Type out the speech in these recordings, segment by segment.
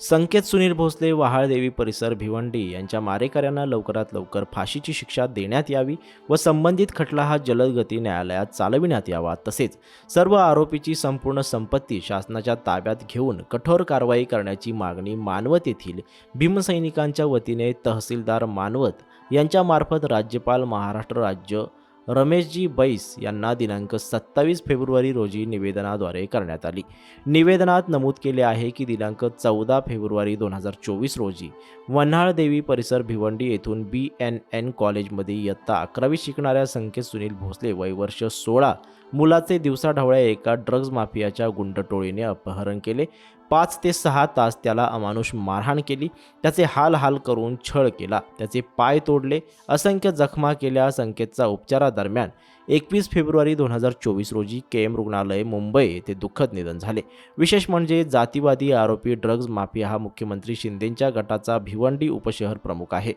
संकेत सुनील भोसले वहाळदेवी परिसर भिवंडी यांच्या मारेकऱ्यांना लवकरात लवकर फाशीची शिक्षा देण्यात यावी व संबंधित खटला हा जलदगती न्यायालयात चालविण्यात यावा. तसेच सर्व आरोपीची संपूर्ण संपत्ती शासनाच्या ताब्यात घेऊन कठोर कारवाई करण्याची मागणी मानवत येथील भीमसैनिकांच्या वतीने तहसीलदार मानवत यांच्यामार्फत राज्यपाल महाराष्ट्र राज्य रमेशजी बैस यांना दिनांक सत्तावीस फेब्रुवारी रोजी निवेदनाद्वारे करण्यात आली. निवेदनात नमूद केले आहे की दिनांक चौदा फेब्रुवारी दोन हजार चोवीस रोजी वन्हाळदेवी परिसर भिवंडी येथून बी एन एन कॉलेजमध्ये इयत्ता अकरावी शिकणाऱ्या संकेत सुनील भोसले वय वर्ष सोळा मुलाचे दिवसाढवळ्या एका ड्रग्ज माफियाच्या गुंडटोळीने अपहरण केले. पाच ते सहा तास त्याला अमानुष मारहाण केली. त्याचे हाल हाल करून छळ केला. त्याचे पाय तोडले. असंख्य जखमा केल्या संकेतचा उपचारादरम्यान एकवीस फेब्रुवारी दोन हजार चोवीस रोजी के एम रुग्णालय मुंबई येथे दुःखद निधन झाले. विशेष म्हणजे जातीवादी आरोपी ड्रग्ज माफिया हा मुख्यमंत्री शिंदेंच्या गटाचा भिवंडी उपशहर प्रमुख आहे.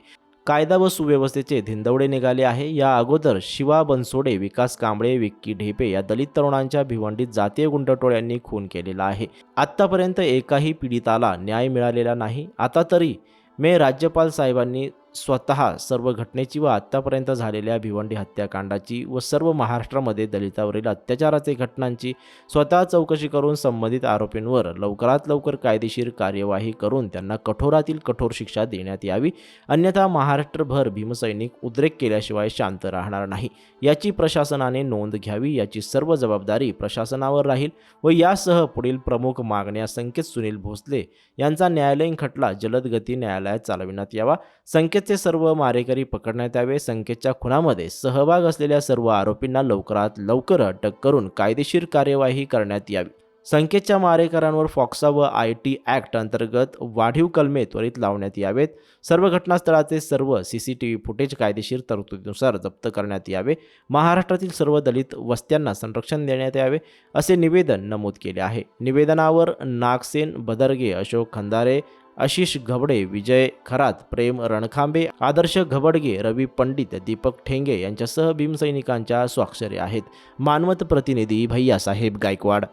कायदा व सुव्यवस्थेचे धिंदवडे निघाले आहे. या अगोदर शिवा बनसोडे विकास कांबळे विक्की ढेपे या दलित तरुणांच्या भिवंडीत जातीय गुंडटोळ्यांनी खून केलेला आहे. आत्तापर्यंत एकाही पीडिताला न्याय मिळालेला नाही. आता तरी मे राज्यपाल साहेबांनी स्वतः सर्व घटनेची व आत्तापर्यंत झालेल्या भिवंडी हत्याकांडाची व सर्व महाराष्ट्रामध्ये दलितावरील अत्याचाराचे घटनांची स्वतः चौकशी करून संबंधित आरोपींवर लवकरात लवकर कायदेशीर कार्यवाही करून त्यांना कठोरातील कठोर शिक्षा देण्यात यावी. अन्यथा महाराष्ट्रभर भीमसैनिक उद्रेक केल्याशिवाय शांत राहणार नाही. याची प्रशासनाने नोंद घ्यावी याची सर्व जबाबदारी प्रशासनावर राहील व यासह पुढील प्रमुख मागण्या संकेत सुनील भोसले यांचा न्यायालयीन खटला जलद गती न्यायालयात चालविण्यात यावा. संकेत संकेतचे सर्व मारेकरी पकडण्यात यावे. संकेतच्या खुनामध्ये सहभाग असलेल्या सर्व आरोपींना लवकरात लवकर अटक करून कायदेशीर कार्यवाही करण्यात यावी. संकेतच्या मारेकरांवर फॉक्सा व आय टी ॲक्ट अंतर्गत वाढीव कलमे त्वरित लावण्यात यावेत. सर्व घटनास्थळाचे सर्व C C T V footage कायदेशीर तरतुदीनुसार जप्त करण्यात यावे. महाराष्ट्रातील सर्व दलित वस्त्यांना संरक्षण देण्यात यावे असे निवेदन नमूद केले आहे. निवेदनावर नागसेन बदरगे अशोक खंदारे आशिष घबडे विजय खरात प्रेम रणखांबे आदर्श घबडगे रवी पंडित दीपक ठेंगे यांच्यासह भीमसैनिकांच्या स्वाक्षरी आहेत. मानवत प्रतिनिधी भैयासाहेब गायकवाड.